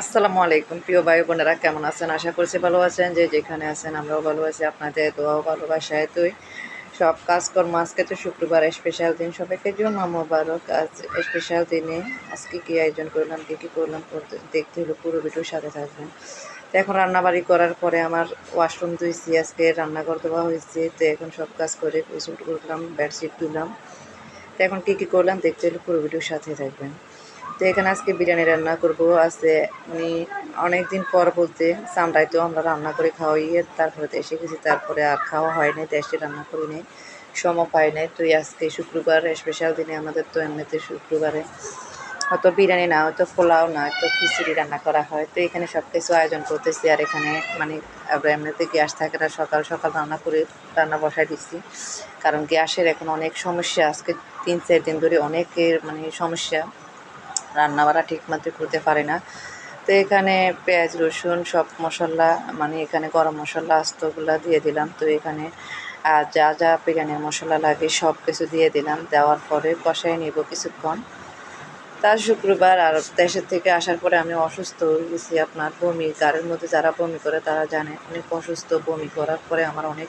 আসসালামু আলাইকুম, প্রিয় ভাই বোনেরা, কেমন আছেন? আশা করছি ভালো আছেন। যে যেখানে আছেন আমরাও ভালো আছি। আপনাদের দোয়াও ভালোবাসায় তুই। সব কাজকর্ম আজকে তো শুক্রবার স্পেশাল দিন। সবাইকে জন্য মোবারক। আজ স্পেশাল দিনে আজকে কী আয়োজন করলাম, কী কী করলাম দেখতে হলো, পুরো ভিডিওর সাথে থাকবেন। তো এখন রান্নাবাড়ি করার পরে আমার ওয়াশরুম ধুইছি, আজকে রান্নাঘর দেওয়া হয়েছে। তো এখন সব কাজ করে সুট করলাম বেডশিট তুললাম। তো এখন কী কী করলাম, দেখতে হলো, পুরো ভিডিওর সাথে থাকবেন। তো এখানে আজকে বিরিয়ানি রান্না করব। আছে উনি অনেকদিন পর বলতে সামরাই তো আমরা রান্না করে খাওয়াইয়ে তারপরে এসে গেছি, তারপরে আর খাওয়া হয়নি এসে রান্না করিনি সম পাই নাই। তো আজকে শুক্রবার স্পেশাল দিনে আমাদের তো এমনিতে শুক্রবারে হয়তো বিরিয়ানি না, হয়তো পোলাও না, হয়তো খিচুড়ি রান্না করা হয়। তো এখানে সব কিছু আয়োজন করতেছি আর এখানে মানে আমরা এমনিতে গ্যাস থাকে না, সকাল সকাল রান্না করে, রান্না বসাই দিচ্ছি কারণ গ্যাসের এখন অনেক সমস্যা, আজকে তিন চার দিন ধরে অনেকের মানে সমস্যা। রান্না বাড়া ঠিক মতো করতে পারে না। তো এখানে পেঁয়াজ, রসুন, সব মশলা মানে এখানে গরম মশলা, আস্তগুলো দিয়ে দিলাম। তো এখানে আর যা যা বিরিয়ানির মশলা লাগে সব কিছু দিয়ে দিলাম। দেওয়ার পরে কষাই নেব কিছুক্ষণ। তার শুক্রবার আর দেশের থেকে আসার পরে আমি অসুস্থ হয়ে গেছি। আপনার বমি, গাড়ির মধ্যে যারা বমি করে তারা জানে, অনেক অসুস্থ, বমি করার পরে আমার অনেক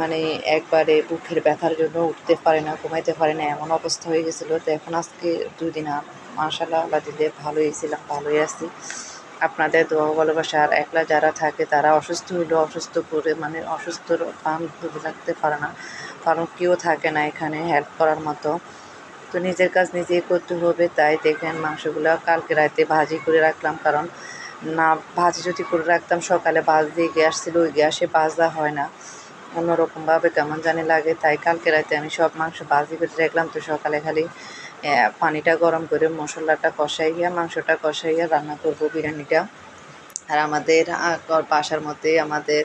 মানে একবারে বুকের ব্যথার জন্য উঠতে পারে না, ঘুমাইতে পারে না, এমন অবস্থা হয়ে গেছিল। তো এখন আজকে দুদিন আর মার্শাল্লাহ আল্লাহ দিলে ভালোই ছিলাম, ভালোই আছি। আপনাদের দোয়া ভালোবাসা, আর একলা যারা থাকে তারা অসুস্থ হইলেও অসুস্থ করে মানে অসুস্থ পাম ধরে রাখতে পারে না। কারণ কেউ থাকে না এখানে হেল্প করার মতো। তো নিজের কাজ নিজেই করতে হবে, তাই দেখেন মাংসগুলো কালকে রাতে ভাজি করে রাখলাম। কারণ না, ভাজি যদি করে রাখতাম, সকালে বাজ দিয়ে গ্যাস ছিল ওই গ্যাসে ভাজা হয় না। অন্যরকমভাবে কেমন জানি লাগে, তাই কালকে রাতে আমি সব মাংস ভাজি করে রাখলাম। তো সকালে খালি পানিটা গরম করে মশলাটা কষাইয়া মাংসটা কষাইয়া রান্না করব বিরিয়ানিটা। আর আমাদের বাসার মধ্যে আমাদের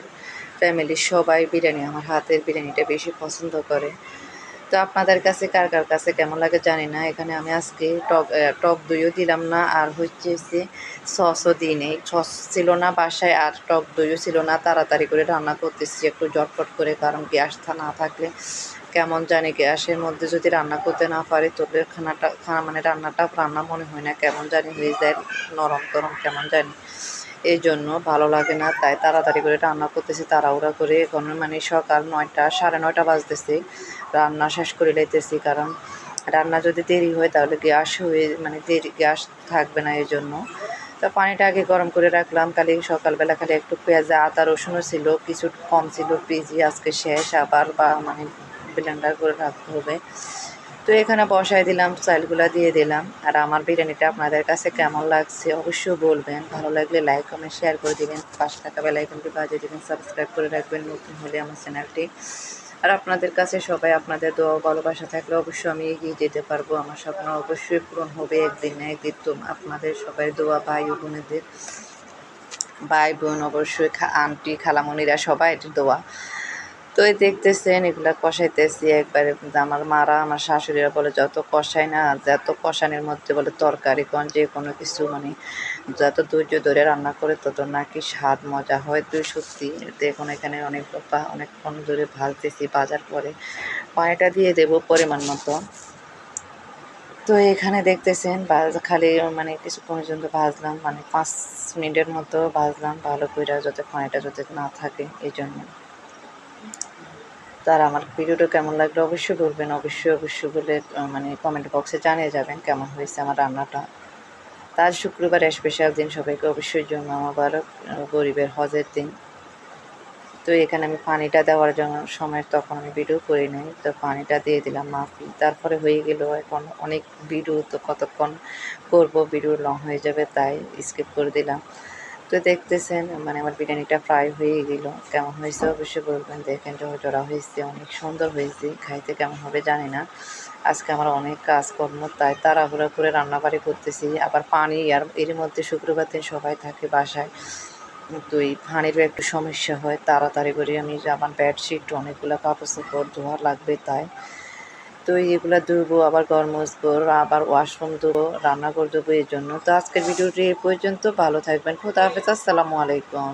ফ্যামিলির সবাই বিরিয়ানি, আমার হাতের বিরিয়ানিটা বেশি পছন্দ করে। তো আপনাদের কাছে কার কার কাছে কেমন লাগে জানি না, এখানে আমি আজকে টক টক দইও দিলাম না, আর হচ্ছে যে সসও দিই নেই সস ছিল না বাসায়, আর টক দইও ছিল না, তাড়াতাড়ি করে রান্না করতেছি, একটু জটপট করে, কারণ গ্যাস না থাকলে কেমন জানি গ্যাসের মধ্যে যদি রান্না করতে না পারি তবে খানাটা খানা মানে রান্নাটা, রান্না মনে হয় না কেমন জানি হয়ে যায়, নরম টরম কেমন জানি। এই জন্য ভালো লাগে না, তাই তাড়াতাড়ি করে রান্না করতেছি, তাড়াহুড়া করে। এখন মানে সকাল নয়টা, সাড়ে নয়টা বাজতেছে, রান্না শেষ করে লাইতেছি, কারণ রান্না যদি দেরি হয় তাহলে গ্যাস হয়ে মানে দেরি, গ্যাস থাকবে না এই জন্য তো পানিটা আগে গরম করে রাখলাম, খালি সকালবেলা খালি একটু পেঁয়াজে আদা রসুনও ছিল, কিছু কম ছিল, পেঁয়াজি আজকে শেষ, আবার বা মানে ব্লেন্ডার করে রাখতে হবে। তো এখানে বসাই দিলাম, চালগুলো দিয়ে দিলাম। আর আমার বিরিয়ানিটা আপনাদের কাছে কেমন লাগছে অবশ্যই বলবেন। ভালো লাগলে লাইক, কমেন্ট, শেয়ার করে দিবেন। পাশে থাকা বেলাইকনটি বাজিয়ে দিবেন। সাবস্ক্রাইব করে রাখবেন নতুন হলে আমার চ্যানেলটি। আর আপনাদের কাছে সবাই আপনাদের দোয়া ভালোবাসা থাকলে অবশ্যই আমি এগিয়ে যেতে পারব। আমার স্বপ্ন অবশ্যই পূরণ হবে একদিন না একদিন। তো আপনাদের সবাই দোয়া ভাই ও বোনেদের। ভাই বোন, অবশ্যই আন্টি, খালামণিরা সবাই দোয়া। তো এই দেখতেছেন, এগুলা কষাইতেছি একবারে। আমার মারা আমার শাশুড়িরা বলে, যত কষাই না, যত কষানির মধ্যে বলে তরকারি কোন, যে কোনো কিছু মানে যত ধৈর্য ধরে রান্না করে, তত নাকি স্বাদ মজা হয়, তুই সত্যি। দেখুন, এখানে অনেক অনেকক্ষণ ধরে ভাজতেছি বাজার পরে। পানিটা দিয়ে দেবো পরিমাণ মতো। তো এখানে দেখতেছেন খালি মানে কিছু পর্যন্ত ভাজলাম মানে পাঁচ মিনিটের মতো ভাজলাম, ভালো করে যাতে পানিটা যাতে না থাকে, এই জন্য। তার আমার ভিডিওটা কেমন লাগল অবশ্যই বলবেন। অবশ্যই অবশ্যই বলে মানে কমেন্ট বক্সে জানিয়ে যাবেন কেমন হয়েছে আমার রান্নাটা। তার শুক্রবার স্পেশাল দিন, সবাইকে অবশ্যই জন্য আমার গরিবের হজের দিন। তো এখানে আমি পানিটা দেওয়ার জন্য সময় তখন আমি ভিডিও করি নাই। তো পানিটা দিয়ে দিলাম মাফি। তারপরে হয়ে গেল এখন অনেক ভিডিও তো কতক্ষণ করব? ভিডিও লং হয়ে যাবে, তাই স্কিপ করে দিলাম। তো দেখতেছেন মানে আমার বিরিয়ানিটা ফ্রাই হয়ে গেল। কেমন হয়েছে অবশ্যই বলবেন, দেখেন জড়া হয়েছে, অনেক সুন্দর হয়েছে, খাইতে কেমন হবে জানি না। আজকে আমার অনেক কাজকর্ম, তাই তাড়াহুড়া করে রান্নাবাড়ি করতেছি। আবার পানি, আর এর মধ্যে শুক্রবার দিন সবাই থাকে বাসায়। তো এই পানিরও একটু সমস্যা হয়, তাড়াতাড়ি করে আমি আমার বেডশিট অনেকগুলো কাপড় চাপড় ধোয়া লাগবে তাই। তো এগুলা ধুবো, আবার ঘর মুছবো আবার ওয়াশরুম ধুবো, রান্নাঘর ধুবো, এই জন্য। তো আজকের ভিডিওটি এই পর্যন্ত। ভালো থাকবেন। খোদা হাফেজ। আসসালামু আলাইকুম।